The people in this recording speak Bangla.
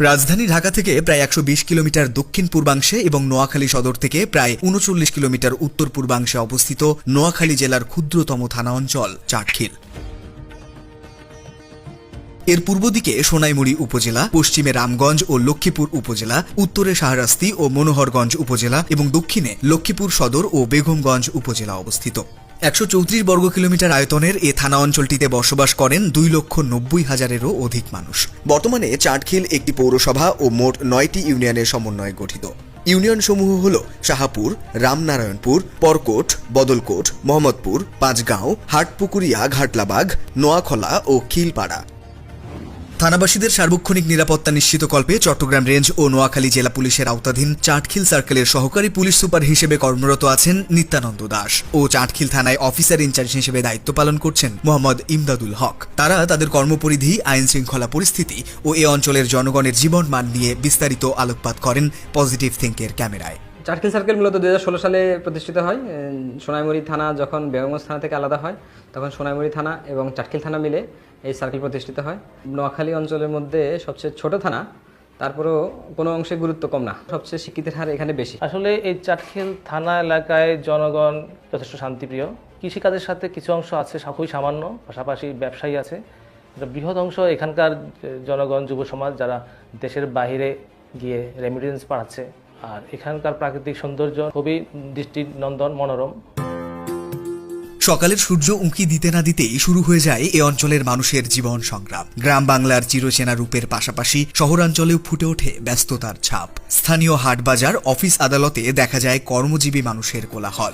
রাজধানী ঢাকা থেকে প্রায় একশো বিশ কিলোমিটার দক্ষিণ পূর্বাংশে এবং নোয়াখালী সদর থেকে প্রায় উনচল্লিশ কিলোমিটার উত্তর পূর্বাংশে অবস্থিত নোয়াখালী জেলার ক্ষুদ্রতম থানা অঞ্চল, চাটখিল। এর পূর্ব দিকে সোনাইমুড়ি উপজেলা, পশ্চিমে রামগঞ্জ ও লক্ষ্মীপুর উপজেলা, উত্তরে শাহরাস্তি ও মনোহরগঞ্জ উপজেলা এবং দক্ষিণে লক্ষ্মীপুর সদর ও বেগমগঞ্জ উপজেলা অবস্থিত। একশো চৌত্রিশ বর্গ কিলোমিটার আয়তনের এ থানা অঞ্চলটিতে বসবাস করেন দুই লক্ষ নব্বই হাজারেরও অধিক মানুষ। বর্তমানে চাটখিল একটি পৌরসভা ও মোট নয়টি ইউনিয়নের সমন্বয়ে গঠিত। ইউনিয়ন সমূহ হল শাহাপুর, রামনারায়ণপুর, পরকোট, বদলকোট, মোহাম্মদপুর, পাঁচগাঁও, হাটপুকুরিয়া, ঘাটলাবাগ, নোয়াখলা ও খিলপাড়া। থানাবাসীদের সার্বক্ষণিক নিরাপত্তা নিশ্চিত কল্পে চট্টগ্রাম রেঞ্জ ও নোয়াখালী জেলা পুলিশের আওতাধীন চাটখিল সার্কেলের সহকারী পুলিশ সুপার হিসেবে কর্মরত আছেন নিত্যানন্দ দাস ও চাটখিল থানায় অফিসার ইনচার্জ হিসেবে দায়িত্ব পালন করছেন মোহাম্মদ ইমদাদুল হক। তারা তাদের কর্মপরিধি আইন শৃঙ্খলা পরিস্থিতি ও এ অঞ্চলের জনগণের জীবন মান নিয়ে বিস্তারিত আলোকপাত করেন পজিটিভ থিঙ্কের ক্যামেরায়। চাটখিল সার্কেল মূলত দু হাজার ষোলো সালে প্রতিষ্ঠিত হয়। সোনাইমুড়ি থানা যখন বেগমগঞ্জ থানা থেকে আলাদা হয়, তখন সোনাইমুড়ি থানা এবং চাটখিল থানা মিলে এই সার্কেল প্রতিষ্ঠিত হয়। নোয়াখালী অঞ্চলের মধ্যে সবচেয়ে ছোট থানা, তারপরেও কোনো অংশে গুরুত্ব কম না, সবচেয়ে শিক্ষিতের হার এখানে বেশি। আসলে এই চাটখিল থানা এলাকায় জনগণ যথেষ্ট শান্তিপ্রিয়। কৃষিকাজের সাথে কিছু অংশ আছে খুবই সামান্য, পাশাপাশি ব্যবসায়ী আছে। বৃহৎ অংশ এখানকার জনগণ, যুব সমাজ যারা দেশের বাইরে গিয়ে রেমিডেন্স পাঠাচ্ছে আর এখানকার প্রাকৃতিক সৌন্দর্য খুবই দৃষ্টি নন্দন মনোরম। সকালের সূর্য উঁকি দিতে না দিতেই শুরু হয়ে যায় এ অঞ্চলের মানুষের জীবন সংগ্রাম। গ্রাম বাংলার চিরচেনা রূপের পাশাপাশি শহরাঞ্চলেও ফুটে ওঠে ব্যস্ততার ছাপ। স্থানীয় হাটবাজার, অফিস আদালতে দেখা যায় কর্মজীবী মানুষের কোলাহল।